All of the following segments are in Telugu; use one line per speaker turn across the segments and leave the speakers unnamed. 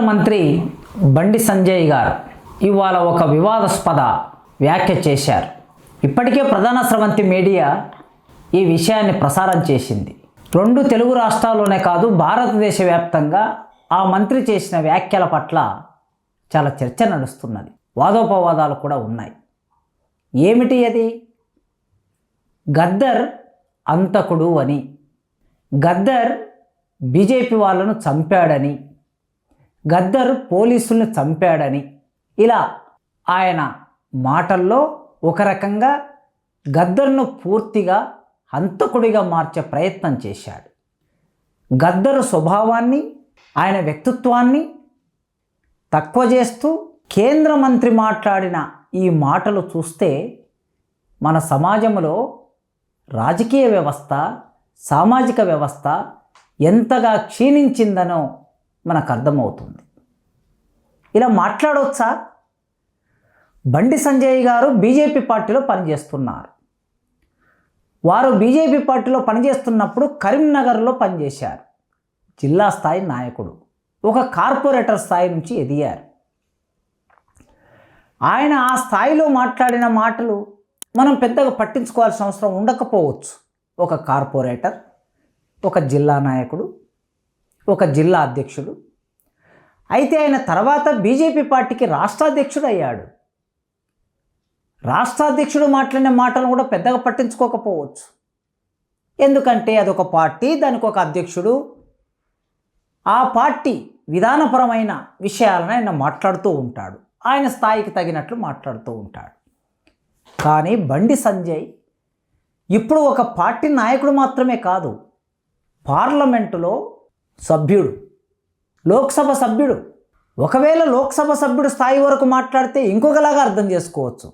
మంత్రి బండి సంజయ్ గారు ఇవాళ ఒక వివాదాస్పద వ్యాఖ్య చేశారు. ఇప్పటికే ప్రధాన స్రవంతి మీడియా ఈ విషయాన్ని ప్రసారం చేసింది. రెండు తెలుగు రాష్ట్రాల్లోనే కాదు భారతదేశ వ్యాప్తంగా ఆ మంత్రి చేసిన వ్యాఖ్యల పట్ల చాలా చర్చ నడుస్తున్నది. వాదోపవాదాలు కూడా ఉన్నాయి. ఏమిటి అది? గద్దర్ అంతకుడు అని. గద్దర్ బీజేపీ వాళ్ళను చంపాడని. గద్దర్ పోలీసుల్ని చంపాడని. ఇలా ఆయన మాటల్లో ఒక రకంగా గద్దర్ను పూర్తిగా హంతకుడిగా మార్చే ప్రయత్నం చేశాడు. గద్దరు స్వభావాన్ని ఆయన వ్యక్తిత్వాన్ని తక్కువ చేస్తూ కేంద్ర మంత్రి మాట్లాడిన ఈ మాటలు చూస్తే మన సమాజంలో రాజకీయ వ్యవస్థ సామాజిక వ్యవస్థ ఎంతగా క్షీణించిందనో మనకు అర్థమవుతుంది ఇలా మాట్లాడవచ్చా బండి సంజయ్ గారు బీజేపీ పార్టీలో పనిచేస్తున్నారు. వారు బీజేపీ పార్టీలో పనిచేస్తున్నప్పుడు కరీంనగర్లో పనిచేశారు. జిల్లా స్థాయి నాయకుడు. ఒక కార్పొరేటర్ స్థాయి నుంచి ఎదిగారు. ఆయన ఆ స్థాయిలో మాట్లాడిన మాటలు మనం పెద్దగా పట్టించుకోవాల్సిన అవసరం ఉండకపోవచ్చు. ఒక కార్పొరేటర్ ఒక జిల్లా నాయకుడు ఒక జిల్లా అధ్యక్షుడు. అయితే ఆయన తర్వాత బీజేపీ పార్టీకి రాష్ట్రాధ్యక్షుడు అయ్యాడు రాష్ట్రాధ్యక్షుడు మాట్లాడిన మాటలు కూడా పెద్దగా పట్టించుకోకపోవచ్చు. ఎందుకంటే అదొక పార్టీ దానికి ఒక అధ్యక్షుడు. ఆ పార్టీ విధానపరమైన విషయాలను ఆయన మాట్లాడుతూ ఉంటాడు. ఆయన స్థాయికి తగినట్లు మాట్లాడుతూ ఉంటాడు. కానీ బండి సంజయ్ ఇప్పుడు ఒక పార్టీ నాయకుడు మాత్రమే కాదు పార్లమెంటులో సభ్యుడు. లోక్సభ సభ్యుడు. ఒకవేళ లోక్సభ సభ్యుడు స్థాయి వరకు మాట్లాడితే ఇంకొకలాగా అర్థం చేసుకోవచ్చు.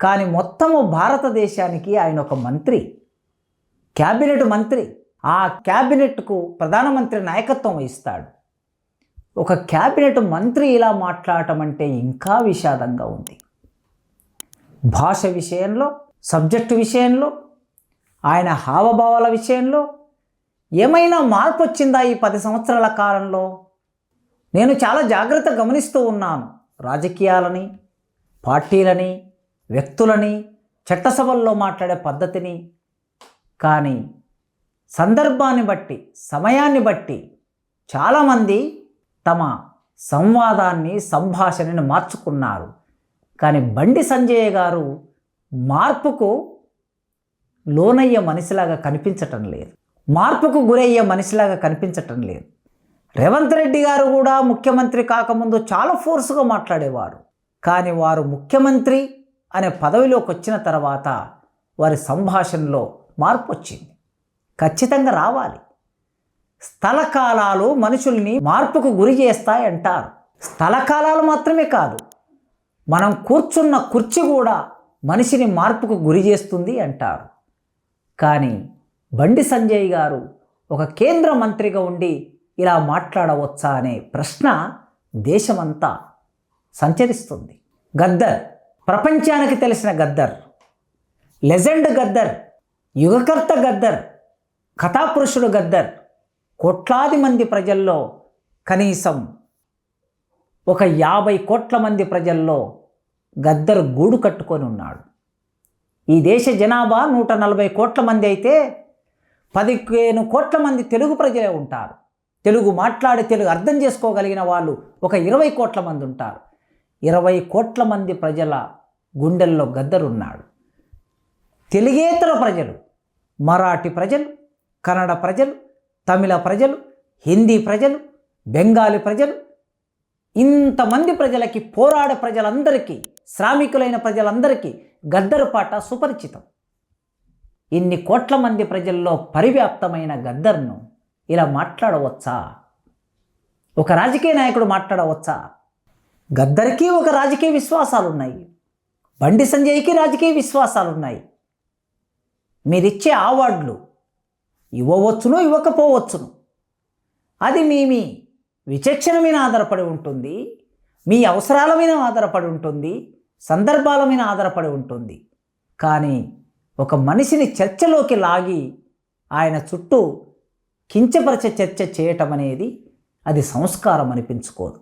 కానీ మొత్తము భారతదేశానికి ఆయన ఒక మంత్రి. క్యాబినెట్ మంత్రి. ఆ క్యాబినెట్కు ప్రధానమంత్రి నాయకత్వం వహిస్తాడు. ఒక క్యాబినెట్ మంత్రి ఇలా మాట్లాడటం అంటే ఇంకా విషాదంగా ఉంది. భాష విషయంలో సబ్జెక్టు విషయంలో ఆయన హావభావాల విషయంలో ఏమైనా మార్పు వచ్చిందా ఈ పది సంవత్సరాల కాలంలో? నేను చాలా జాగ్రత్త గమనిస్తూ ఉన్నాను. రాజకీయాలని పార్టీలని వ్యక్తులని చట్టసభల్లో మాట్లాడే పద్ధతిని. కానీ సందర్భాన్ని బట్టి సమయాన్ని బట్టి చాలామంది తమ సంవాదాన్ని సంభాషణని మార్చుకున్నారు. కానీ బండి సంజయ్ గారు మార్పుకు లోనయ్యే మనిషిలాగా కనిపించటం లేదు. మార్పుకు గురయ్యే మనిషిలాగా కనిపించటం లేదు. రేవంత్ రెడ్డి గారు కూడా ముఖ్యమంత్రి కాకముందు చాలా ఫోర్స్గా మాట్లాడేవారు. కానీ వారు ముఖ్యమంత్రి అనే పదవిలోకి వచ్చిన తర్వాత వారి సంభాషణలో మార్పు వచ్చింది. ఖచ్చితంగా రావాలి. స్థలకాలాలు మనుషుల్ని మార్పుకు గురి చేస్తాయి అంటారు స్థలకాలాలు మాత్రమే కాదు మనం కూర్చున్న కుర్చీ కూడా మనిషిని మార్పుకు గురి చేస్తుంది అంటారు. కానీ బండి సంజయ్ గారు ఒక కేంద్ర మంత్రిగా ఉండి ఇలా మాట్లాడవచ్చా అనే ప్రశ్న దేశమంతా సంచరిస్తుంది. గద్దర్ ప్రపంచానికి తెలిసిన గద్దర్ లెజెండ్ గద్దర్ యుగకర్త గద్దర్ కథాపురుషుడు గద్దర్ కోట్లాది మంది ప్రజల్లో కనీసం ఒక యాభై కోట్ల మంది ప్రజల్లో గద్దర్ గూడు కట్టుకొని ఉన్నాడు. ఈ దేశ జనాభా నూట నలభై కోట్ల మంది అయితే పదిహేను కోట్ల మంది తెలుగు ప్రజలే ఉంటారు. తెలుగు మాట్లాడి తెలుగు అర్థం చేసుకోగలిగిన వాళ్ళు ఒక ఇరవై కోట్ల మంది ఉంటారు. ఇరవై కోట్ల మంది ప్రజల గుండెల్లో గద్దరున్నాడు. తెలుగేతర ప్రజలు మరాఠీ ప్రజలు కన్నడ ప్రజలు తమిళ ప్రజలు హిందీ ప్రజలు బెంగాలీ ప్రజలు ఇంతమంది ప్రజలకి పోరాడే ప్రజలందరికీ శ్రామికులైన ప్రజలందరికీ గద్దరు పాట సుపరిచితం. ఇన్ని కోట్ల మంది ప్రజల్లో పరివ్యాప్తమైన గద్దర్ను ఇలా మాట్లాడవచ్చా? ఒక రాజకీయ నాయకుడు మాట్లాడవచ్చా? గద్దరికి ఒక రాజకీయ విశ్వాసాలు ఉన్నాయి బండి సంజయ్కి రాజకీయ విశ్వాసాలు ఉన్నాయి మీరిచ్చే అవార్డులు ఇవ్వవచ్చును ఇవ్వకపోవచ్చును. అది మీ మీ విచక్షణ మీద ఆధారపడి ఉంటుంది. మీ అవసరాల మీద ఆధారపడి ఉంటుంది. సందర్భాల మీద ఆధారపడి ఉంటుంది. కానీ ఒక మనిషిని చర్చలోకి లాగి ఆయన చుట్టూ కించపరిచే చర్చ చేయటం అనేది అది సంస్కారం అనిపించుకోదు.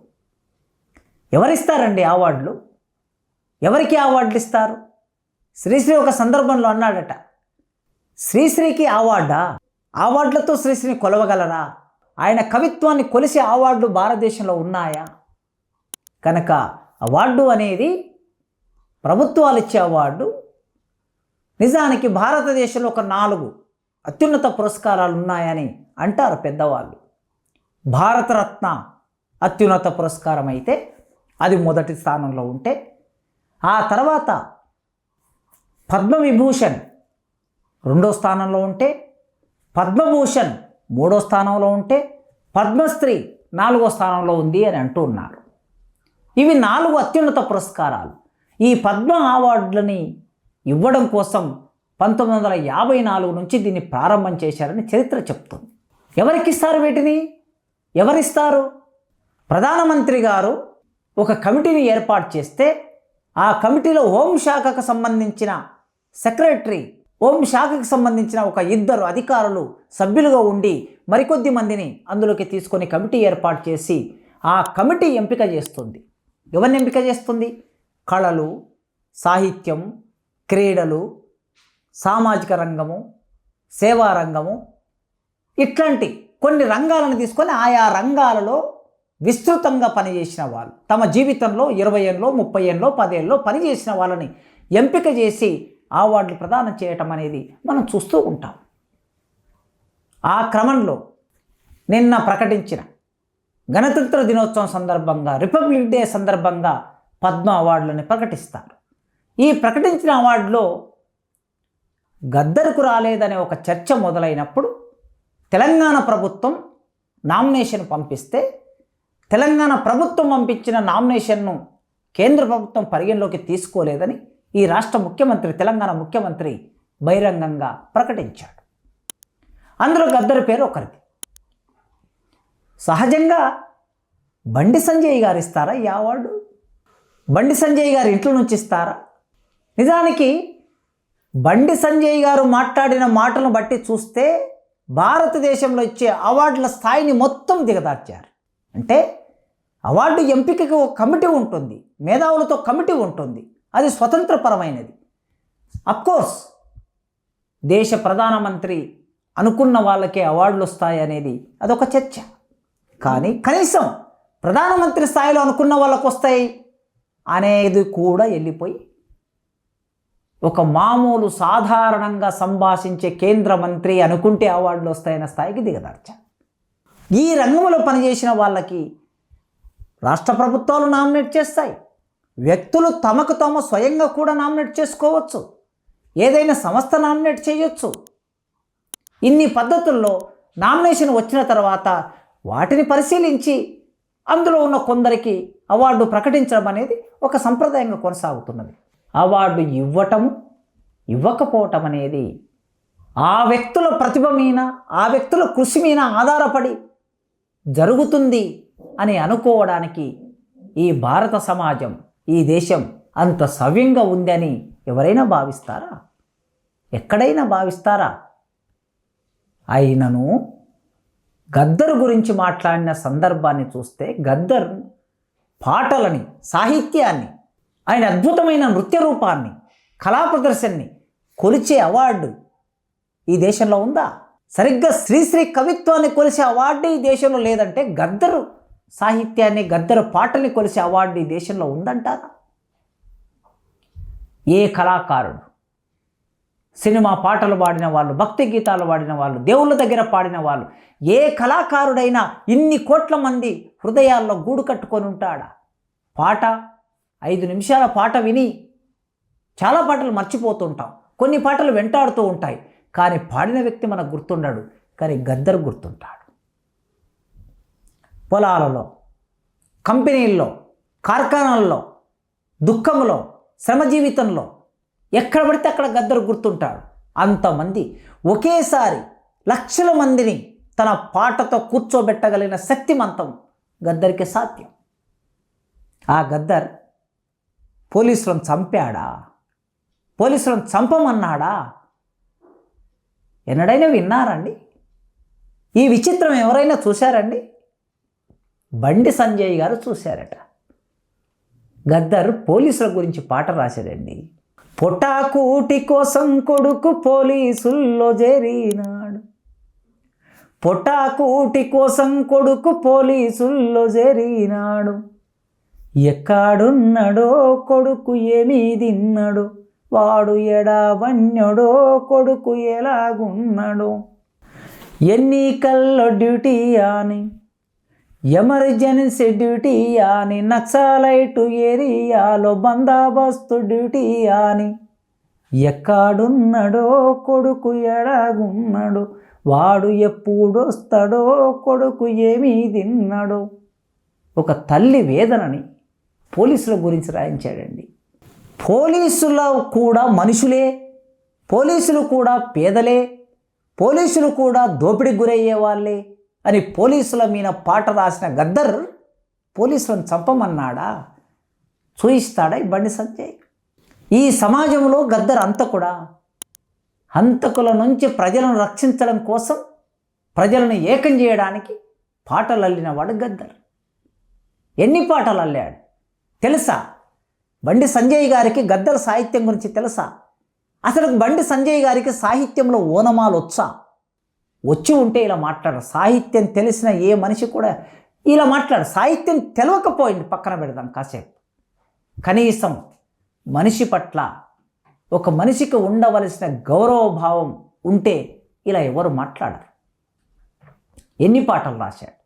ఎవరిస్తారండి అవార్డులు? ఎవరికి అవార్డులు ఇస్తారు? శ్రీశ్రీ ఒక సందర్భంలో అన్నాడట శ్రీశ్రీకి అవార్డా? అవార్డులతో శ్రీశ్రీని కొలవగలరా? ఆయన కవిత్వాన్ని కొలిసే అవార్డులు భారతదేశంలో ఉన్నాయా? కనుక అవార్డు అనేది ప్రభుత్వాలు ఇచ్చే అవార్డు నిజానికి భారతదేశంలో ఒక నాలుగు అత్యున్నత పురస్కారాలు ఉన్నాయని అంటారు పెద్దవాళ్ళు. భారతరత్న అత్యున్నత పురస్కారం అయితే అది మొదటి స్థానంలో ఉంటే ఆ తర్వాత పద్మవిభూషణ్ రెండో స్థానంలో ఉంటే పద్మభూషణ్ మూడో స్థానంలో ఉంటే పద్మశ్రీ నాలుగో స్థానంలో ఉంది అని అంటూ ఉన్నారు. ఇవి నాలుగు అత్యున్నత పురస్కారాలు. ఈ పద్మ అవార్డులని ఇవ్వడం కోసం పంతొమ్మిది వందల యాభై నాలుగు నుంచి దీన్ని ప్రారంభం చేశారని చరిత్ర చెప్తుంది. ఎవరికిస్తారు వీటిని? ఎవరిస్తారు? ప్రధానమంత్రి గారు ఒక కమిటీని ఏర్పాటు చేస్తే ఆ కమిటీలో హోంశాఖకు సంబంధించిన సెక్రటరీ హోంశాఖకు సంబంధించిన ఒక ఇద్దరు అధికారులు సభ్యులుగా ఉండి మరికొద్ది మందిని అందులోకి తీసుకొని కమిటీ ఏర్పాటు చేసి ఆ కమిటీ ఎంపిక చేస్తుంది. ఎవరిని ఎంపిక చేస్తుంది? కళలు సాహిత్యం క్రీడలు సామాజిక రంగము సేవా రంగము ఇట్లాంటి కొన్ని రంగాలను తీసుకొని ఆయా రంగాలలో విస్తృతంగా పనిచేసిన వాళ్ళు. తమ జీవితంలో ఇరవై ఏళ్ళలో ముప్పై ఏళ్ళలో పదేళ్ళలో పనిచేసిన వాళ్ళని ఎంపిక చేసి అవార్డులు ప్రదానం చేయటం అనేది మనం చూస్తూ ఉంటాం. ఆ క్రమంలో నిన్న ప్రకటించిన గణతంత్ర దినోత్సవం సందర్భంగా రిపబ్లిక్ డే సందర్భంగా పద్మ అవార్డులని ప్రకటిస్తారు. ఈ ప్రకటించిన అవార్డులో గద్దరుకు రాలేదనే ఒక చర్చ మొదలైనప్పుడు తెలంగాణ ప్రభుత్వం నామినేషన్ పంపిస్తే తెలంగాణ ప్రభుత్వం పంపించిన నామినేషన్ను కేంద్ర ప్రభుత్వం పరిగణలోకి తీసుకోలేదని ఈ రాష్ట్ర ముఖ్యమంత్రి తెలంగాణ ముఖ్యమంత్రి బహిరంగంగా ప్రకటించాడు. అందులో గద్దరి పేరు ఒకరిది. సహజంగా బండి సంజయ్ గారు ఇస్తారా ఈ అవార్డు? బండి సంజయ్ గారు ఇంట్లో నుంచి ఇస్తారా? నిజానికి బండి సంజయ్ గారు మాట్లాడిన మాటలను బట్టి చూస్తే భారతదేశంలో ఇచ్చే అవార్డుల స్థాయిని మొత్తం దిగదార్చారు. అంటే అవార్డు ఎంపికకు ఒక కమిటీ ఉంటుంది మేధావులతో కమిటీ ఉంటుంది అది స్వతంత్రపరమైనది. అఫ్కోర్స్ దేశ ప్రధానమంత్రి అనుకున్న వాళ్ళకే అవార్డులు వస్తాయి అనేది అదొక చర్చ. కానీ కనీసం ప్రధానమంత్రి స్థాయిలో అనుకున్న వాళ్ళకు వస్తాయి అనేది కూడా వెళ్ళిపోయి ఒక మామూలు సాధారణంగా సంభాషించే కేంద్ర మంత్రి అనుకుంటే అవార్డులు వస్తాయన్న స్థాయికి దిగదార్చా. ఈ రంగంలో పనిచేసిన వాళ్ళకి రాష్ట్ర ప్రభుత్వాలు నామినేట్ చేస్తాయి. వ్యక్తులు తమకు తాము స్వయంగా కూడా నామినేట్ చేసుకోవచ్చు. ఏదైనా సంస్థ నామినేట్ చేయొచ్చు. ఇన్ని పద్ధతుల్లో నామినేషన్ వచ్చిన తర్వాత వాటిని పరిశీలించి అందులో ఉన్న కొందరికి అవార్డు ప్రకటించడం అనేది ఒక సంప్రదాయంగా కొనసాగుతున్నది. అవార్డు ఇవ్వటము ఇవ్వకపోవటం అనేది ఆ వ్యక్తుల ప్రతిభ మీద ఆ వ్యక్తుల కృషి మీద ఆధారపడి జరుగుతుంది అని అనుకోవడానికి ఈ భారత సమాజం ఈ దేశం అంత సవ్యంగా ఉందని ఎవరైనా భావిస్తారా? ఎక్కడైనా భావిస్తారా? అయినను గద్దర్ గురించి మాట్లాడిన సందర్భాన్ని చూస్తే గద్దర్ పాటలని సాహిత్యాన్ని ఆయన అద్భుతమైన నృత్య రూపాన్ని కళా ప్రదర్శనని కొలిచే అవార్డు ఈ దేశంలో ఉందా? సరిగ్గా శ్రీశ్రీ కవిత్వాన్ని కొలిసే అవార్డు ఈ దేశంలో లేదంటే గద్దరు సాహిత్యాన్ని గద్దరు పాటల్ని కొలిసే అవార్డు ఈ దేశంలో ఉందంటారా? ఏ కళాకారుడు సినిమా పాటలు పాడిన వాళ్ళు భక్తి గీతాలు పాడిన వాళ్ళు దేవుళ్ళ దగ్గర పాడిన వాళ్ళు ఏ కళాకారుడైనా ఇన్ని కోట్ల మంది హృదయాల్లో గూడు కట్టుకొని ఉంటాడా? పాట ఐదు నిమిషాల పాట విని చాలా పాటలు మర్చిపోతుంటాం. కొన్ని పాటలు వెంటాడుతూ ఉంటాయి. కానీ పాడిన వ్యక్తి మనకు గుర్తుండడు. కానీ గద్దరు గుర్తుంటాడు. పొలాలలో కంపెనీల్లో కార్ఖానాల్లో దుఃఖంలో శ్రమ జీవితంలో ఎక్కడ పడితే అక్కడ గద్దరు గుర్తుంటాడు. అంతమంది ఒకేసారి లక్షల మందిని తన పాటతో కూర్చోబెట్టగలిగిన శక్తిమంతం గద్దరికి సాధ్యం. ఆ గద్దర్ పోలీసులను చంపాడా? పోలీసులను చంపమన్నాడా? ఎన్నడైనా విన్నారండి? ఈ విచిత్రం ఎవరైనా చూశారండి? బండి సంజయ్ గారు చూశారట. గద్దర్ పోలీసుల గురించి పాట రాశాడండి. పొటాకూటి కోసం కొడుకు పోలీసుల్లో చేరినాడు పొటాకూటి కోసం కొడుకు పోలీసుల్లో చేరినాడు ఎక్కడున్నాడో కొడుకు ఏమీ తిన్నాడు? వాడు ఎడావన్యడో కొడుకు ఎలాగున్నాడు? ఎన్నికల్లో డ్యూటీ అని ఎమర్జెన్సీ డ్యూటీ అని నక్సలైటు ఏరియాలో బందాబస్తు డ్యూటీ అని. ఎక్కడున్నాడో కొడుకు ఎడాగున్నాడు వాడు ఎప్పుడొస్తాడో కొడుకు ఏమీ తిన్నాడు? ఒక తల్లి వేదనని పోలీసుల గురించి రాయించాడండి. పోలీసులు కూడా మనుషులే పోలీసులు కూడా పేదలే పోలీసులు కూడా దోపిడీకి గురయ్యే వాళ్ళే అని పోలీసుల మీద పాట రాసిన గద్దర్ పోలీసులను చంపమన్నాడా? చూయిస్తాడా ఈ బండి సంజయ్? ఈ సమాజంలో గద్దర్ అంతకుడా హంతకుల నుంచి ప్రజలను రక్షించడం కోసం ప్రజలను ఏకం చేయడానికి పాటలు అల్లిన వాడు గద్దర్. ఎన్ని పాటలు అల్లాడు? తెలుసా? బండి సంజయ్ గారికి గద్దల సాహిత్యం గురించి తెలుసా? అసలు బండి సంజయ్ గారికి సాహిత్యంలో ఓనమాలు వచ్చా? వచ్చి ఉంటే ఇలా మాట్లాడు. సాహిత్యం తెలిసిన ఏ మనిషి కూడా ఇలా మాట్లాడు. సాహిత్యం తెలవకపోయింది పక్కన పెడదాం కాసేపు. కనీసం మనిషి పట్ల ఒక మనిషికి ఉండవలసిన గౌరవ భావం ఉంటే ఇలా ఎవరు మాట్లాడరు? ఎన్ని పాటలు రాశాడు?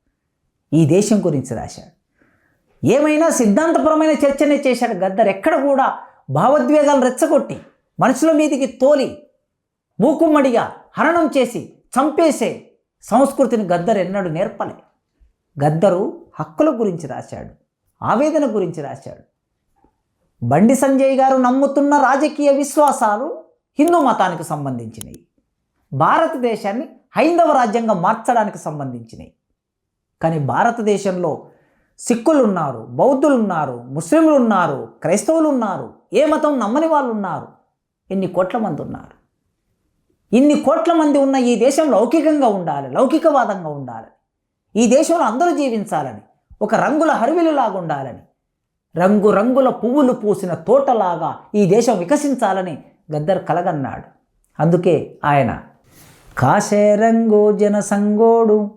ఈ దేశం గురించి రాశాడు? ఏమైనా సిద్ధాంతపరమైన చర్చనే చేశాడు గద్దర్ ఎక్కడ కూడా భావోద్వేగాలు రెచ్చగొట్టి మనుషుల మీదికి తోలి మూకుమ్మడిగా హరణం చేసి చంపేసే సంస్కృతిని గద్దర్ ఎన్నడూ నేర్పలే. గద్దరు హక్కుల గురించి రాశాడు ఆవేదన గురించి రాశాడు. బండి సంజయ్ గారు నమ్ముతున్న రాజకీయ విశ్వాసాలు హిందూ మతానికి సంబంధించినవి భారతదేశాన్ని హైందవ రాజ్యంగా మార్చడానికి సంబంధించినవి కానీ భారతదేశంలో సిక్కులు ఉన్నారు బౌద్ధులు ఉన్నారు ముస్లింలు ఉన్నారు క్రైస్తవులు ఉన్నారు ఏ మతం నమ్మని వాళ్ళు ఉన్నారు ఎన్ని కోట్ల మంది ఉన్నారు. ఇన్ని కోట్ల మంది ఉన్న ఈ దేశం లౌకికంగా ఉండాలి లౌకికవాదంగా ఉండాలి. ఈ దేశంలో అందరూ జీవించాలని ఒక రంగుల హరివిలులాగా ఉండాలని రంగు రంగుల పువ్వులు పూసిన తోటలాగా ఈ దేశం వికసించాలని గద్దర్ కలగన్నాడు. అందుకే ఆయన కాశే రంగు జనసంగోడు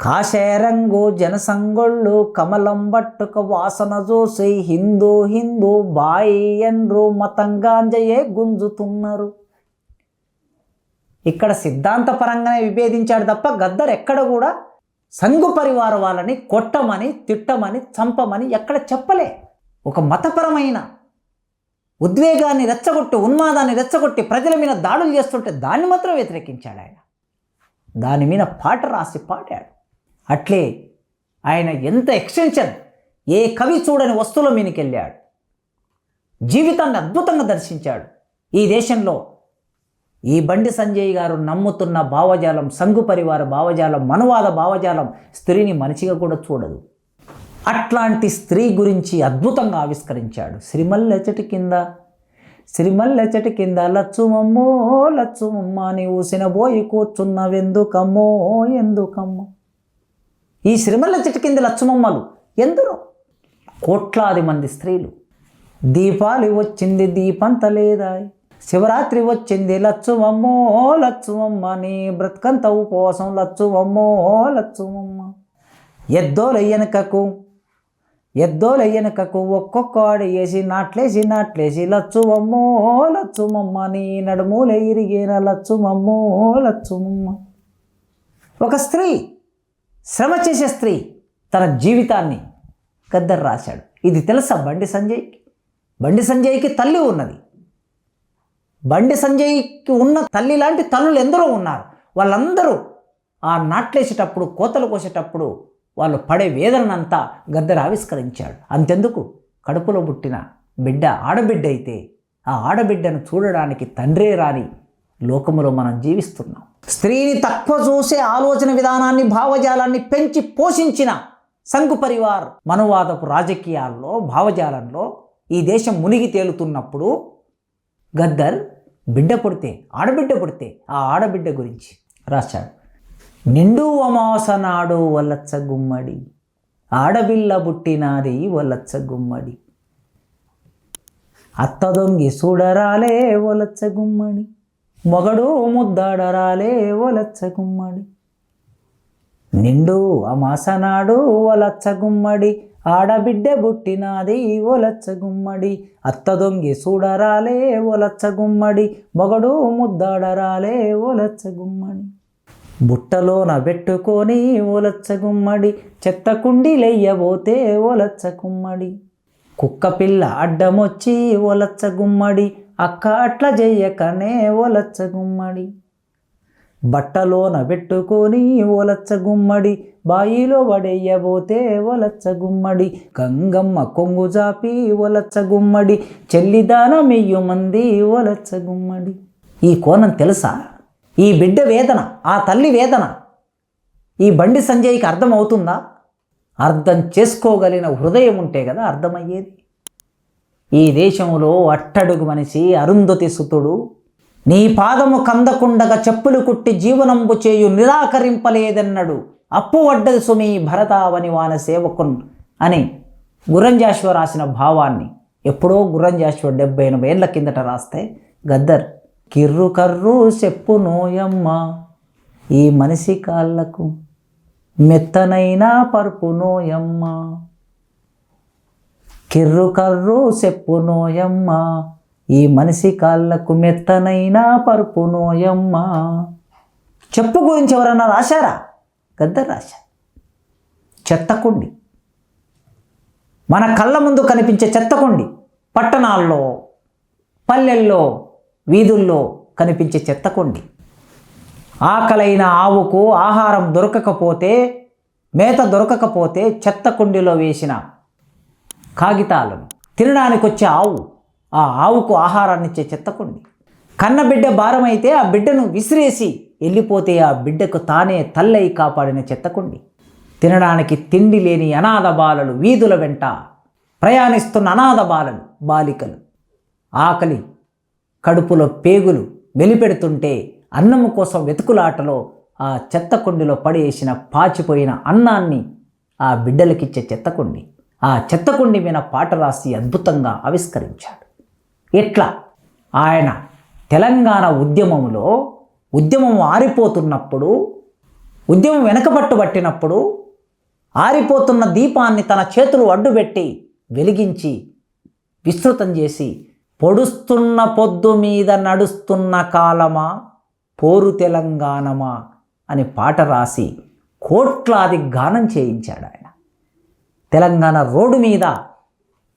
కాశే రంగు జనసంగొళ్ళు కమలం బట్టుక వాసన చూసి హిందూ హిందూ బాయి ఎన్రు మతంగాంజయే గుంజుతున్నారు. ఇక్కడ సిద్ధాంతపరంగానే విభేదించాడు తప్ప గద్దర్ ఎక్కడ కూడా సంఘు పరివార వాళ్ళని కొట్టమని తిట్టమని చంపమని ఎక్కడ చెప్పలే. ఒక మతపరమైన ఉద్వేగాన్ని రెచ్చగొట్టి ఉన్మాదాన్ని రెచ్చగొట్టి ప్రజల మీద దాడులు చేస్తుంటే దాన్ని మాత్రం వ్యతిరేకించాడు ఆయన. దాని మీద పాట రాసి పాడాడు. అట్లే ఆయన ఎంత ఎక్స్టెన్షన్ ఏ కవి చూడని వస్తువుల మీనికెళ్ళాడు. జీవితాన్ని అద్భుతంగా దర్శించాడు. ఈ దేశంలో ఈ బండి సంజయ్ గారు నమ్ముతున్న భావజాలం సంఘు పరివార భావజాలం మనువాద భావజాలం స్త్రీని మనిషిగా కూడా చూడదు. అట్లాంటి స్త్రీ గురించి అద్భుతంగా ఆవిష్కరించాడు. శ్రీమల్లెచటి కింద శ్రీమల్లెచటి కింద లచ్చుమమ్మో లచ్చుమమ్మ అని ఊసిన పోయి కూర్చున్నవెందుకమ్మో ఎందుకమ్మో. ఈ శ్రమల చిటికింది కింద లచ్చుమమ్మలు ఎందరో? కోట్లాది మంది స్త్రీలు. దీపాలి వచ్చింది దీపంత లేదా శివరాత్రి వచ్చింది లచ్చువమ్మో లచ్చువమ్మ నీ బ్రతకంత ఉపవాసం లచ్చువమ్మో లచ్చువమ్మ ఎద్దోలయ్యనకకు ఎద్దోలయ్యనకకు ఒక్కొక్క ఆడు వేసి నాట్లేసి నాట్లేసి లచ్చువమ్మో లచ్చుమమ్మ నీ నడుమూల ఇరిగిన లచ్చుమమ్మో లచ్చుమమ్మ. ఒక స్త్రీ శ్రమ చేసే స్త్రీ తన జీవితాన్ని గద్దర్ రాశాడు. ఇది తెలుసా బండి సంజయ్కి? బండి సంజయ్కి తల్లి ఉన్నది. బండి సంజయ్కి ఉన్న తల్లి లాంటి తల్లులు ఎందరో ఉన్నారు. వాళ్ళందరూ ఆ నాట్లేసేటప్పుడు కోతలు కోసేటప్పుడు వాళ్ళు పడే వేదనంతా గద్దర్ ఆవిష్కరించాడు. అంతెందుకు? కడుపులో పుట్టిన బిడ్డ ఆడబిడ్డ అయితే ఆ ఆడబిడ్డను చూడడానికి తండ్రే రాని లోకములో మనం జీవిస్తున్నాం. స్త్రీని తక్కువ చూసే ఆలోచన విధానాన్ని భావజాలాన్ని పెంచి పోషించిన సంఘు పరివార్ మనువాదపు రాజకీయాల్లో భావజాలంలో ఈ దేశం మునిగి తేలుతున్నప్పుడు గద్దర్ బిడ్డ పుడితే ఆడబిడ్డ పుడితే ఆ ఆడబిడ్డ గురించి రాశాడు. నిండు అమాస నాడు వలచ్చ గుమ్మడి ఆడబిల్ల పుట్టినాది వలచ్చ గుమ్మడి అత్త దొంగి చూడరాలే వలచ్చ గుమ్మడి మొగడు ముద్దాడరాలే ఒలచ్చ గుమ్మడి. నిండు అమాసనాడు ఒలచ్చ గుమ్మడి. ఆడబిడ్డ పుట్టినాది ఒలచ్చ గుమ్మడి. అత్త దొంగి చూడరాలే ఒలచ్చ గుమ్మడి. మొగడు ముద్దాడరాలే ఒలచ్చ గుమ్మడి. బుట్టలోన పెట్టుకొని ఒలచ్చ గుమ్మడి. చెత్త కుండీలెయ్యబోతే ఒలచ్చ గుమ్మడి. కుక్క పిల్ల అడ్డమొచ్చి ఒలచ్చ గుమ్మడి. అక్క అట్ల చెయ్యకనే ఓలచ్చ గుమ్మడి. బట్టలోన పెట్టుకొని ఓలచ్చ గుమ్మడి. బాయిలో వడెయ్యబోతే ఒలచ్చ గుమ్మడి. గంగమ్మ కొంగు జాపి ఒలచ్చ గుమ్మడి. చెల్లిదానం మెయ్యు మంది ఒలచ్చ గుమ్మడి. ఈ కోణం తెలుసా? ఈ బిడ్డ వేదన ఆ తల్లి వేదన. ఈ బండి సంజయ్కి అర్థమవుతుందా? అర్థం చేసుకోగలిగిన హృదయం ఉంటే కదా అర్థమయ్యేది. ఈ దేశంలో అట్టడుగు మనిషి అరుంధతి సుతుడు నీ పాదము కందకుండగా చెప్పులు కుట్టి జీవనంబు చేయు నిరాకరింపలేదన్నడు. అప్పు వడ్డది సుమి భరతావని వాన సేవకున్ అని గురంజాశ్వ రాసిన భావాన్ని ఎప్పుడో గురంజాశ్వ డెబ్బై ఎనభై ఏళ్ళ కిందట రాస్తే గద్దర్ కిర్రు కర్రు చెప్పు నోయమ్మ ఈ మనిషి కాళ్ళకు మెత్తనైనా పరుపు నోయమ్మ కిర్రు కర్రు చెప్పు నోయమ్మ ఈ మనిషి కాళ్ళకు మెత్తనైనా పరుపు నోయమ్మ. చెప్పు గురించి ఎవరన్నా రాశారా? గద్దర్ రాశారు. చెత్తకుండి. మన కళ్ళ ముందు కనిపించే చెత్తకుండి పట్టణాల్లో పల్లెల్లో వీధుల్లో కనిపించే చెత్తకుండి. ఆకలైన ఆవుకు ఆహారం దొరకకపోతే మేత దొరకకపోతే చెత్త కుండీలో వేసిన కాగితాలను. తినడానికి వచ్చే ఆవు. ఆ ఆవుకు ఆహారాన్ని ఇచ్చే చెత్తకుండి. కన్నబిడ్డ భారమైతే ఆ బిడ్డను విసిరేసి వెళ్ళిపోతే ఆ బిడ్డకు తానే తల్లై కాపాడిన చెత్తకుండి. తినడానికి తిండి లేని అనాథ బాలలు వీధుల వెంట ప్రయాణిస్తున్న అనాథ బాలలు బాలికలు. ఆకలి కడుపులో పేగులు వెలిపెడుతుంటే అన్నము కోసం వెతుకులాటలో ఆ చెత్త కుండిలో పడేసిన పాచిపోయిన అన్నాన్ని ఆ బిడ్డలకిచ్చే చెత్తకుండి. ఆ చెత్తకుండి మీద పాట రాసి అద్భుతంగా ఆవిష్కరించాడు. ఎట్లా? ఆయన తెలంగాణ ఉద్యమంలో ఉద్యమం ఆరిపోతున్నప్పుడు ఉద్యమం వెనకబట్టుబట్టినప్పుడు ఆరిపోతున్న దీపాన్ని తన చేతులు అడ్డుపెట్టి వెలిగించి విస్తృతం చేసి పొడుస్తున్న పొద్దు మీద నడుస్తున్న కాలమా పోరు తెలంగాణమా అని పాట రాసి కోట్లాది గానం చేయించాడు ఆయన తెలంగాణ రోడ్డు మీద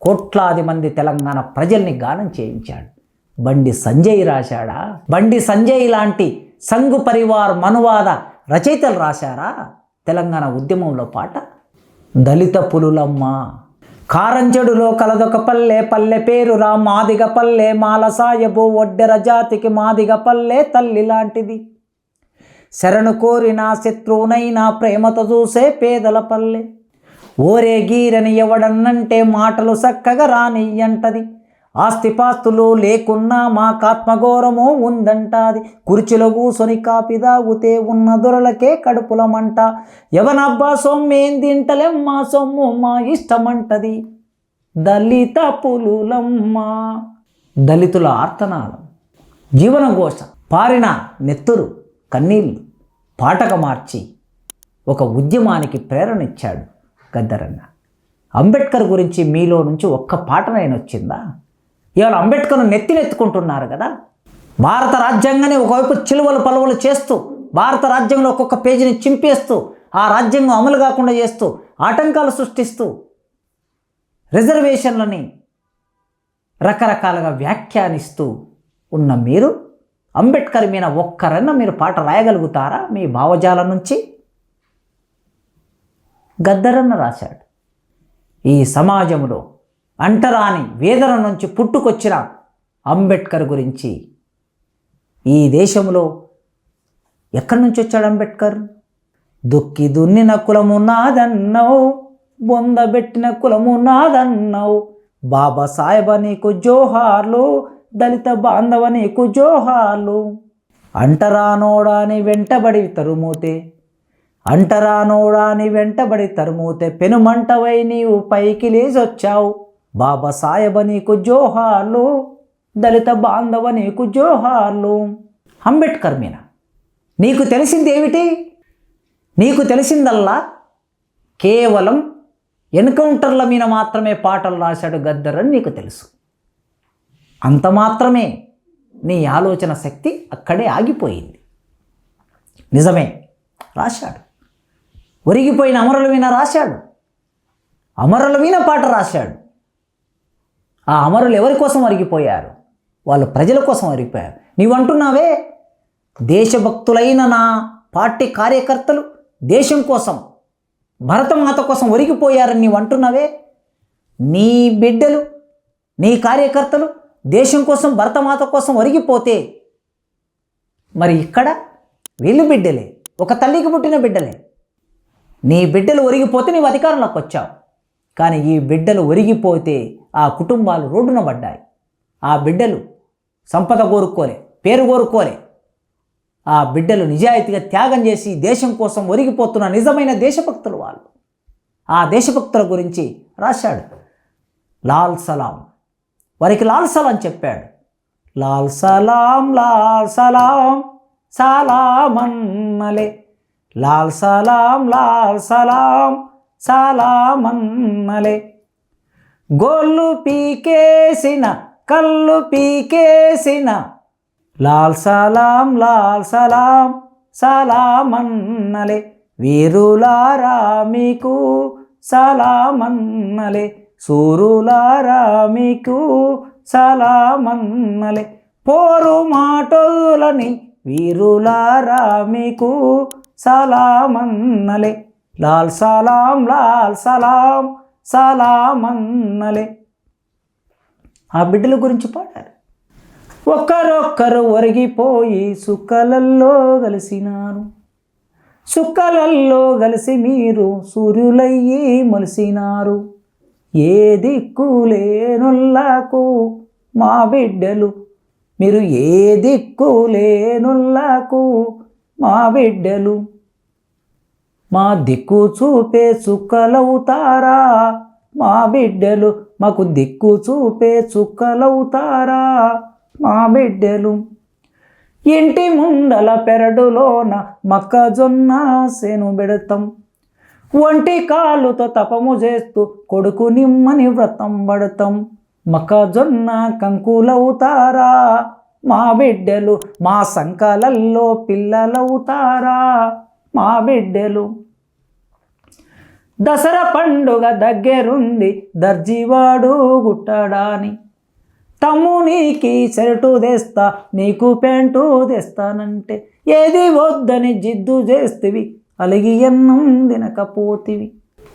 కోట్లాది మంది తెలంగాణ ప్రజల్ని గానం చేయించాడు. బండి సంజయ్ రాశాడా? బండి సంజయ్ లాంటి సంఘు పరివార్ మనువాద రచయితలు రాశారా? తెలంగాణ ఉద్యమంలో పాట? దళిత పులులమ్మ. కారంచెడులో కలదొక పల్లె పల్లె పేరురా మాదిగ పల్లె మాల సాయబు ఒడ్డెర జాతికి మాదిగ పల్లె తల్లి లాంటిది. శరణు కోరిన శత్రువునైనా ప్రేమతో చూసే పేదల పల్లె. ఓరే గీరని ఎవడన్నంటే మాటలు చక్కగా రానియ్యంటది. ఆస్తిపాస్తులు లేకున్నా మాకాత్మఘోరము ఉందంటాది. కుర్చీలో కూసొని కాపి దాగుతే ఉన్న దొరలకే కడుపులమంట. ఎవనబ్బా సొమ్మేం మా సొమ్ము మా ఇష్టమంటది. దళిత పులులమ్మ. దళితుల ఆర్తనాదం. జీవనఘోష పారిన నెత్తురు కన్నీళ్ళు పాటక మార్చి ఒక ఉద్యమానికి ప్రేరణ ఇచ్చాడు గద్దరన్న. అంబేద్కర్ గురించి మీలో నుంచి ఒక్క పాటనైనా వచ్చిందా? ఇవాళ అంబేద్కర్ను నెత్తినెత్తుకుంటున్నారు కదా? భారత రాజ్యాంగాన్ని ఒకవైపు చిలువలు పలువలు చేస్తూ భారత రాజ్యంలో ఒక్కొక్క పేజీని చింపేస్తూ ఆ రాజ్యాంగం అమలు కాకుండా చేస్తూ ఆటంకాలు సృష్టిస్తూ రిజర్వేషన్లని రకరకాలుగా వ్యాఖ్యానిస్తూ ఉన్న మీరు అంబేద్కర్ మీద ఒక్కరన్నా మీరు పాట రాయగలుగుతారా మీ భావజాలం నుంచి? గద్దరన్న రాశాడు. ఈ సమాజంలో అంటరాని వేదన నుంచి పుట్టుకొచ్చిన అంబేద్కర్ గురించి ఈ దేశంలో ఎక్కడి నుంచి వచ్చాడు అంబేద్కర్ దుక్కి దున్నిన కులము నాదన్నవు బొందబెట్టిన కులము నాదన్నవు. బాబా సాహెబ నీకు జోహార్లు దళిత బాంధవ నీకు జోహార్లు. అంటరానోడాని వెంటబడి తరుమూతే అంటరానోడాని వెంటబడి తరుమూతే పెనుమంటవై నీవు పైకి లేచొచ్చావు. బాబా సాహెబ నీకు జోహార్లు దళిత బాంధవ నీకు జోహార్లు. అంబేద్కర్ మీన నీకు తెలిసింది ఏమిటి నీకు తెలిసిందల్లా? కేవలం ఎన్కౌంటర్ల మీద మాత్రమే పాటలు రాశాడు గద్దర్ అని నీకు తెలుసు. అంత మాత్రమే నీ ఆలోచన శక్తి అక్కడే ఆగిపోయింది. నిజమే రాశాడు. ఒరిగిపోయిన అమరుల మీద రాశాడు. అమరుల మీద పాట రాశాడు. ఆ అమరులు ఎవరి కోసం ఒరిగిపోయారు? వాళ్ళు ప్రజల కోసం ఒరిగిపోయారు. నీవంటున్నావే? దేశభక్తులైన నా పార్టీ కార్యకర్తలు దేశం కోసం భరతమాత కోసం ఒరిగిపోయారని నీవు అంటున్నావే నీ బిడ్డలు నీ కార్యకర్తలు దేశం కోసం భరతమాత కోసం ఒరిగిపోతే మరి ఇక్కడ వీళ్ళు బిడ్డలే. ఒక తల్లికి పుట్టిన బిడ్డలే. నీ బిడ్డలు ఒరిగిపోతే నీవు అధికారంలోకి వచ్చావు. కానీ ఈ బిడ్డలు ఒరిగిపోతే ఆ కుటుంబాలు రోడ్డున పడ్డాయి. ఆ బిడ్డలు సంపద కోరుకోలే పేరు కోరుకోలే. ఆ బిడ్డలు నిజాయితీగా త్యాగం చేసి దేశం కోసం ఒరిగిపోతున్న నిజమైన దేశభక్తులు వాళ్ళు. ఆ దేశభక్తుల గురించి రాశాడు. లాల్ సలాం. వారికి లాల్ సలాం చెప్పాడు. లాల్ సలాం లాల్ సలాం సలామన్నలే. లాల్ సలాం లాల్ సలాం సలామన్నలే గోళ్ళు పీకేసిన కళ్ళు పీకేసిన లాల్ సలాం లాల్ సలాం సలామన్నలే వీరులారా మీకు సలామన్నలే సూరులారా మీకు సలామన్నలే పోరు మాటోలని వీరులారా మీకు సలామన్నలే. లాల్ సలాం లాల్ సలాం సలామన్నలే. ఆ బిడ్డల గురించి పాడారు. ఒక్కరొక్కరు ఒరిగిపోయి సుక్కలల్లో కలిసినారు సుక్కలల్లో కలిసి మీరు సూర్యులయ్యి మొలిసినారు. ఏ దిక్కు లేనుల్లాకు మా బిడ్డలు మీరు ఏ దిక్కు లేనుల్లాకు మా బిడ్డలు. మా దిక్కు చూపే చుక్కలవుతారా? మా బిడ్డలు మాకు దిక్కు చూపే చుక్కలవుతారా? మా బిడ్డలు ఇంటి ముందల పెరడులోన మొక్కజొన్న సేను పెడతాం. ఒంటి కాలుతో తపము చేస్తూ కొడుకు నిమ్మని వ్రతం పడతాం. మొక్కజొన్న కంకులవుతారా? మా బిడ్డలు మా సంకలల్లో పిల్లలవుతారా? మా బిడ్డలు. దసరా పండుగ దగ్గరుంది దర్జీవాడు గుట్టడాని. తమ్మునికి షర్టు తెస్తా నీకు ప్యాంటు తెస్తానంటే ఏది వద్దని జిద్దు చేస్తివి అలిగి ఎన్నం తినకపోతివి.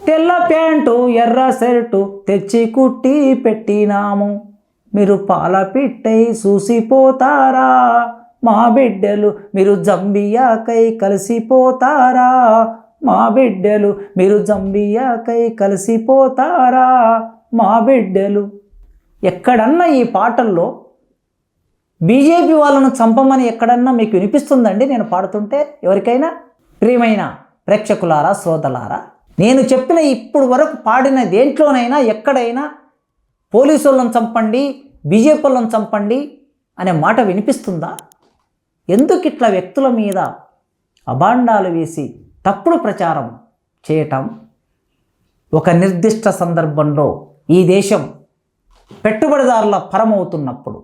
తెల్ల ప్యాంటు ఎర్ర షర్టు తెచ్చి కుట్టి పెట్టినాము. మీరు పాల పిట్టై చూసిపోతారా మా బిడ్డలు మీరు జంబియాకై కలిసిపోతారా? మా బిడ్డలు మీరు జంబియాకై కలిసిపోతారా? మా బిడ్డలు. ఎక్కడన్నా ఈ పాటల్లో బీజేపీ వాళ్ళను చంపమని ఎక్కడన్నా మీకు వినిపిస్తుందండి? నేను పాడుతుంటే ఎవరికైనా? ప్రియమైన ప్రేక్షకులారా శ్రోతలారా నేను చెప్పిన ఇప్పుడు వరకు పాడిన దేంట్లోనైనా ఎక్కడైనా పోలీసు వాళ్ళని చంపండి బీజేపీ వాళ్ళని చంపండి అనే మాట వినిపిస్తుందా? ఎందుకు ఇట్లా వ్యక్తుల మీద అభాండాలు వేసి తప్పుడు ప్రచారం చేయటం? ఒక నిర్దిష్ట సందర్భంలో ఈ దేశం పెట్టుబడిదారుల పరమవుతున్నప్పుడు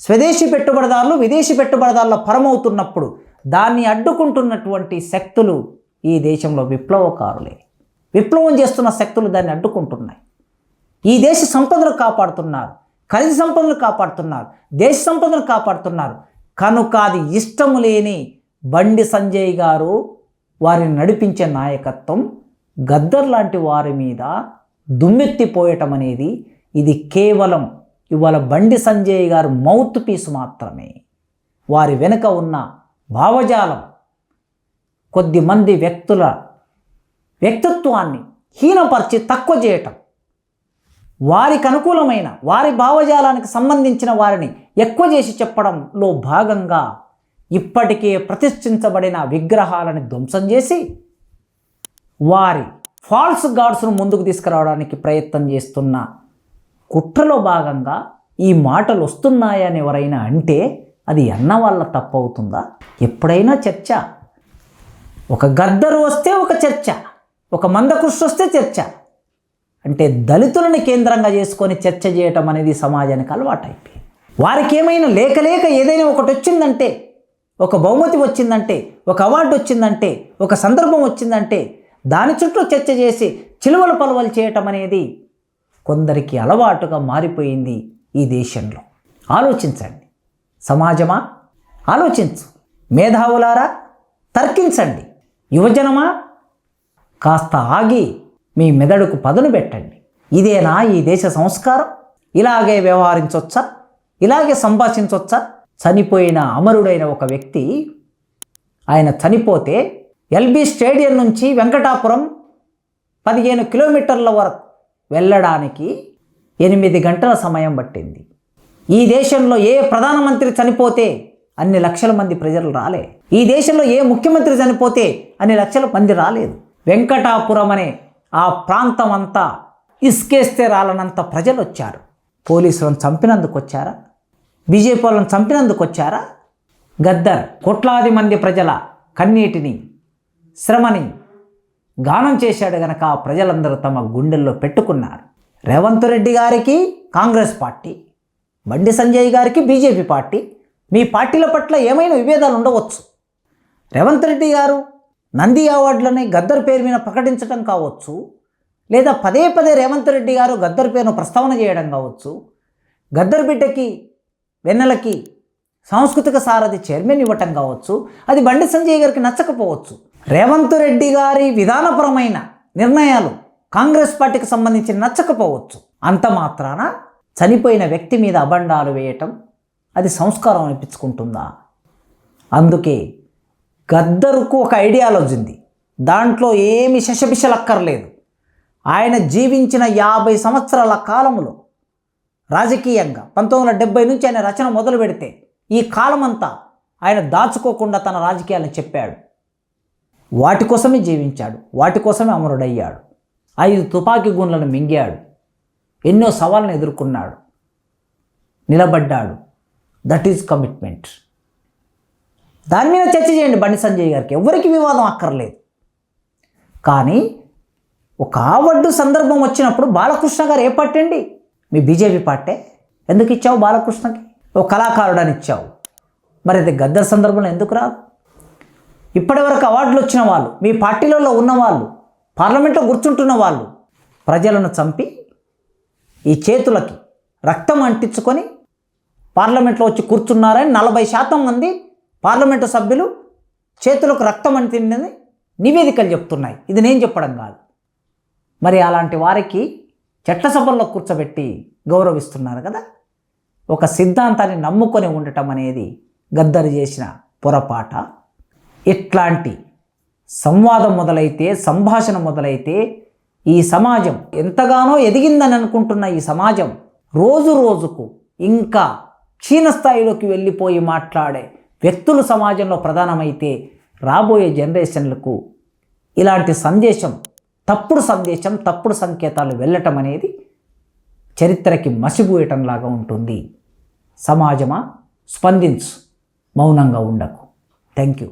స్వదేశీ పెట్టుబడిదారులు విదేశీ పెట్టుబడిదారుల పరమవుతున్నప్పుడు దాన్ని అడ్డుకుంటున్నటువంటి శక్తులు ఈ దేశంలో విప్లవకారులే. విప్లవం చేస్తున్న శక్తులు దాన్ని అడ్డుకుంటున్నాయి. ఈ దేశ సంపదను కాపాడుతున్నారు ఖనిజ సంపదను కాపాడుతున్నారు దేశ సంపదను కాపాడుతున్నారు. కనుక అది ఇష్టము లేని బండి సంజయ్ గారు వారిని నడిపించే నాయకత్వం గద్దర్ లాంటి వారి మీద దుమ్మెత్తిపోయటం అనేది ఇది కేవలం ఇవాళ బండి సంజయ్ గారు మౌత్ పీస్ మాత్రమే. వారి వెనుక ఉన్న భావజాలం కొద్దిమంది వ్యక్తుల వ్యక్తిత్వాన్ని హీనపరిచి తక్కువ చేయటం వారికి అనుకూలమైన వారి భావజాలానికి సంబంధించిన వారిని ఎక్కువ చేసి చెప్పడంలో భాగంగా ఇప్పటికే ప్రతిష్ఠించబడిన విగ్రహాలను ధ్వంసం చేసి వారి ఫాల్స్ గాడ్స్ను ముందుకు తీసుకురావడానికి ప్రయత్నం చేస్తున్న కుట్రలో భాగంగా ఈ మాటలు వస్తున్నాయని ఎవరైనా అంటే అది అన్న వల్ల తప్పవుతుందా ఎప్పుడైనా చర్చ. ఒక గద్దరు వస్తే ఒక చర్చ. ఒక మందకృష్ణ వస్తే చర్చ. అంటే దళితులను కేంద్రంగా చేసుకొని చర్చ చేయటం అనేది సమాజానికి అలవాటైపోయింది. వారికి ఏమైనా లేక లేక ఏదైనా ఒకటి వచ్చిందంటే ఒక బహుమతి వచ్చిందంటే ఒక అవార్డు వచ్చిందంటే ఒక సందర్భం వచ్చిందంటే దాని చుట్టూ చర్చ చేసి చిలువలు పలువలు చేయటం అనేది కొందరికి అలవాటుగా మారిపోయింది ఈ దేశంలో. ఆలోచించండి. సమాజమా? ఆలోచించు. మేధావులారా? తర్కించండి. యువజనమా? కాస్త ఆగి మీ మెదడుకు పదును పెట్టండి. ఇదేనా ఈ దేశ సంస్కారం. ఇలాగే వ్యవహరించవచ్చా ఇలాగే సంభాషించవచ్చా చనిపోయిన అమరుడైన ఒక వ్యక్తి ఆయన చనిపోతే ఎల్బీ స్టేడియం నుంచి వెంకటాపురం పదిహేను కిలోమీటర్ల వరకు వెళ్ళడానికి ఎనిమిది గంటల సమయం పట్టింది. ఈ దేశంలో ఏ ప్రధానమంత్రి చనిపోతే అన్ని లక్షల మంది ప్రజలు రాలే. ఈ దేశంలో ఏ ముఖ్యమంత్రి చనిపోతే అన్ని లక్షల మంది రాలేదు. వెంకటాపురం అనే ఆ ప్రాంతం అంతా ఇసుకేస్తే రాలనంత ప్రజలు వచ్చారు పోలీసులను చంపినందుకు వచ్చారా? బీజేపీ వాళ్ళని చంపినందుకు వచ్చారా? గద్దర్ కోట్లాది మంది ప్రజల కన్నీటిని శ్రమని గానం చేశాడు గనక ఆ ప్రజలందరూ తమ గుండెల్లో పెట్టుకున్నారు. రేవంత్ రెడ్డి గారికి కాంగ్రెస్ పార్టీ బండి సంజయ్ గారికి బీజేపీ పార్టీ మీ పార్టీల పట్ల ఏమైనా విభేదాలు ఉండవచ్చు. రేవంత్ రెడ్డి గారు నంది అవార్డులని గద్దర్ పేరు మీద ప్రకటించడం కావచ్చు లేదా పదే పదే రేవంత్ రెడ్డి గారు గద్దర్ పేరును ప్రస్తావన చేయడం కావచ్చు గద్దర్ బిడ్డకి వెన్నెలకి సాంస్కృతిక సారథి చైర్మన్ ఇవ్వటం కావచ్చు అది బండి సంజయ్ గారికి నచ్చకపోవచ్చు. రేవంత్ రెడ్డి గారి విధానపరమైన నిర్ణయాలు కాంగ్రెస్ పార్టీకి సంబంధించి నచ్చకపోవచ్చు. అంత మాత్రాన చనిపోయిన వ్యక్తి మీద అబండాలు వేయటం అది సంస్కారం అనిపించుకుంటుందా? అందుకే గద్దరుకు ఒక ఐడియాలజీ ఉంది. దాంట్లో ఏమి శశబిషలక్కర్లేదు ఆయన జీవించిన యాభై సంవత్సరాల కాలంలో రాజకీయంగా పంతొమ్మిది వందల డెబ్బై నుంచి ఆయన రచన మొదలు పెడితే ఈ కాలమంతా ఆయన దాచుకోకుండా తన రాజకీయాలను చెప్పాడు. వాటి కోసమే జీవించాడు. వాటి కోసమే అమరుడయ్యాడు. ఐదు తుపాకీ గుండ్లను మింగాడు. ఎన్నో సవాళ్ళను ఎదుర్కొన్నాడు. నిలబడ్డాడు. దట్ ఈజ్ కమిట్మెంట్ దాని మీద చర్చ చేయండి బండి సంజయ్ గారికి. ఎవరికి వివాదం అక్కర్లేదు. కానీ ఒక ఆవడ్డు సందర్భం వచ్చినప్పుడు బాలకృష్ణ గారు ఏ పార్టీ అండి? మీ బీజేపీ పార్టీ. ఎందుకు ఇచ్చావు బాలకృష్ణకి? ఓ కళాకారుడు అని ఇచ్చావు. మరి అది గద్దర్ సందర్భంలో ఎందుకు రాదు? ఇప్పటివరకు అవార్డులు వచ్చిన వాళ్ళు మీ పార్టీలలో ఉన్నవాళ్ళు పార్లమెంట్లో కూర్చుంటున్న వాళ్ళు ప్రజలను చంపి ఈ చేతులకి రక్తం అంటించుకొని పార్లమెంట్లో వచ్చి కూర్చున్నారని నలభై శాతం మంది పార్లమెంటు సభ్యులు చేతులకు రక్తం అని తిన్నది నివేదికలు చెప్తున్నాయి. ఇది నేను చెప్పడం కాదు. మరి అలాంటి వారికి చట్టసభల్లో కూర్చోబెట్టి గౌరవిస్తున్నారు కదా. ఒక సిద్ధాంతాన్ని నమ్ముకొని ఉండటం అనేది గద్దరు చేసిన పొరపాట. ఇట్లాంటి సంవాదం మొదలైతే సంభాషణ మొదలైతే ఈ సమాజం ఎంతగానో ఎదిగిందని అనుకుంటున్న ఈ సమాజం రోజు రోజుకు ఇంకా క్షీణస్థాయిలోకి వెళ్ళిపోయి మాట్లాడే వ్యక్తులు సమాజంలో ప్రధానమైతే రాబోయే జనరేషన్లకు ఇలాంటి సందేశం తప్పుడు సందేశం తప్పుడు సంకేతాలు వెళ్ళటం అనేది చరిత్రకి మసిబూయటంలాగా ఉంటుంది. సమాజమా? స్పందించు. మౌనంగా ఉండకు. Thank you